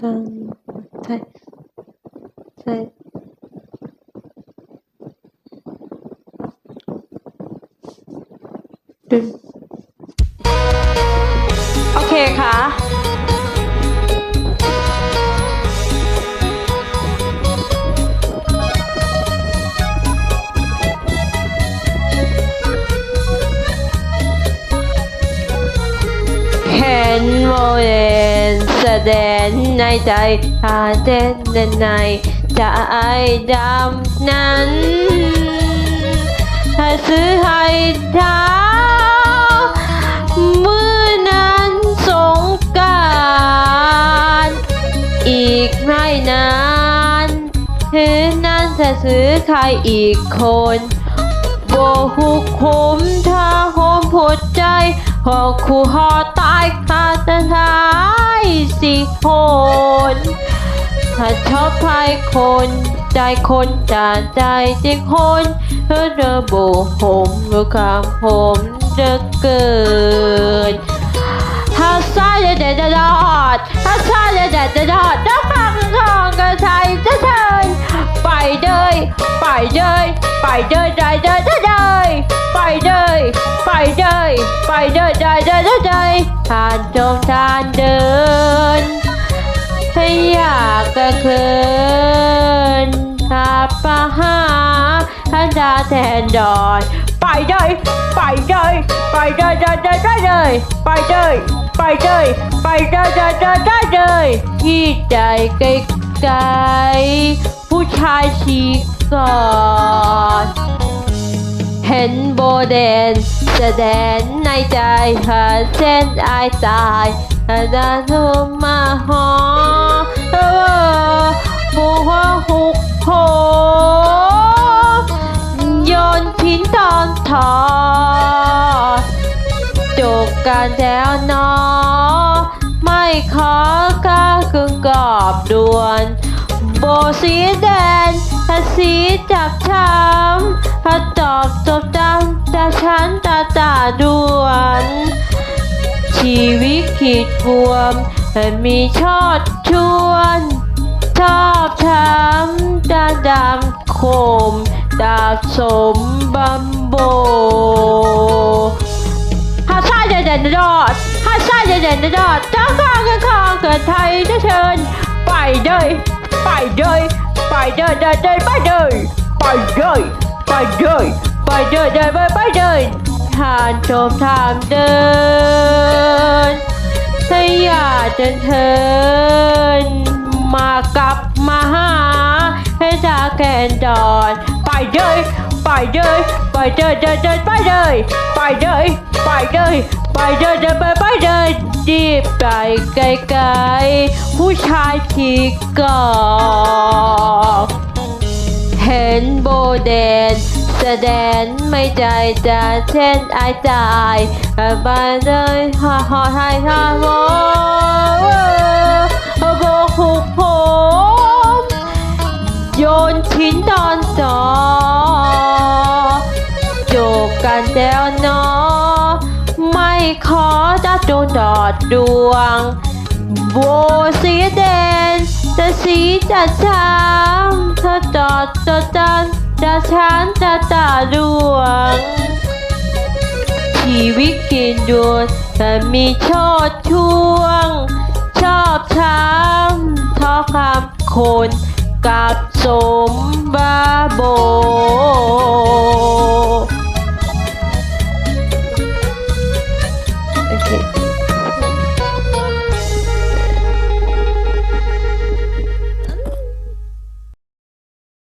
ตั้งใช่ โมเดลแสดงในใจหาเต้นในใจดำนั้นถ้าซื้อให้เท้ามือนั้นสงการอีกไม่นานคืนนั้นจะซื้อใครอีกคนโบหุกคมถ้าโหมผดใจ หอคู่หอตายคาตะท้ายสิโหนถ้าชอบใครคน ใจคนจากใจจริงคนเธอเดอโบผมหรือคำผมเดอเกินถ้าซาจะเด็ดจะรอดถ้าซาจะเด็ดจะรอดถ้าฟังทองกระไทยจะเชิญไปเลยไปเลยไปเลยได้เดิน เลยได้เดินได้เลยทานจงทานเดิน ให้อยากกระเคินถ้าปะหาถ้านดาแทนดอนไปเลยไปเลยไปเลยได้ได้ได้เลยไปเลยไปเลยไปเลยได้ได้ได้เลยที่ใจไกลๆผู้ชายชีก่อน เห็นโบเดนแสดงในใจหาเส้นอายตายหาดาทุมมาหอเออหัวหุกโหโยนทิ้งตอนทอดจกการแล้วนอ ไม่ขอกล้าคึงกอบด่วน โบสีแดงถ้าสีจับช้ำ วิตขีดบวมแต่มีชอดชวน ชอบช้ำตาดำคม ดาบสมบัมโบหาชาติเด่นๆรอดหาชาติเด่นๆรอดจ้าข้างกันข้างเกิดไทยจะเชิญ ไปเลยไปเลยไปเลยเดินเดินไปเลยไปเลยไปเลยไปเลยเดินไปไปเลย ทานชมทามเดินถ้าอยาจะเทินมากลับมาหาให้ตาแกนดอนไปเลยไปเลยไปเลยเดินเดินไปเลยไปเลยไปเลยไปเลยเดินไปไปเลยรีบไปไกลๆผู้ชายที่กอกเห็นโบเดน จะแดงไม่ใจจะเช่นไอายตายไปเลยฮ่าฮ่าไทยท่าโมโบหุกผมโยนชิ้นตอนจอจบกันแล้วเนอไม่ขอจะโดนดอดดวงโบสีแดงจะสีจะช้ำเธอจอดจะจัน จะฉันจะตาดวง ชีวิตกินดวนแต่มีโชดช่วง ชอบช้ำทอคำคนกับสมบาโบโอเค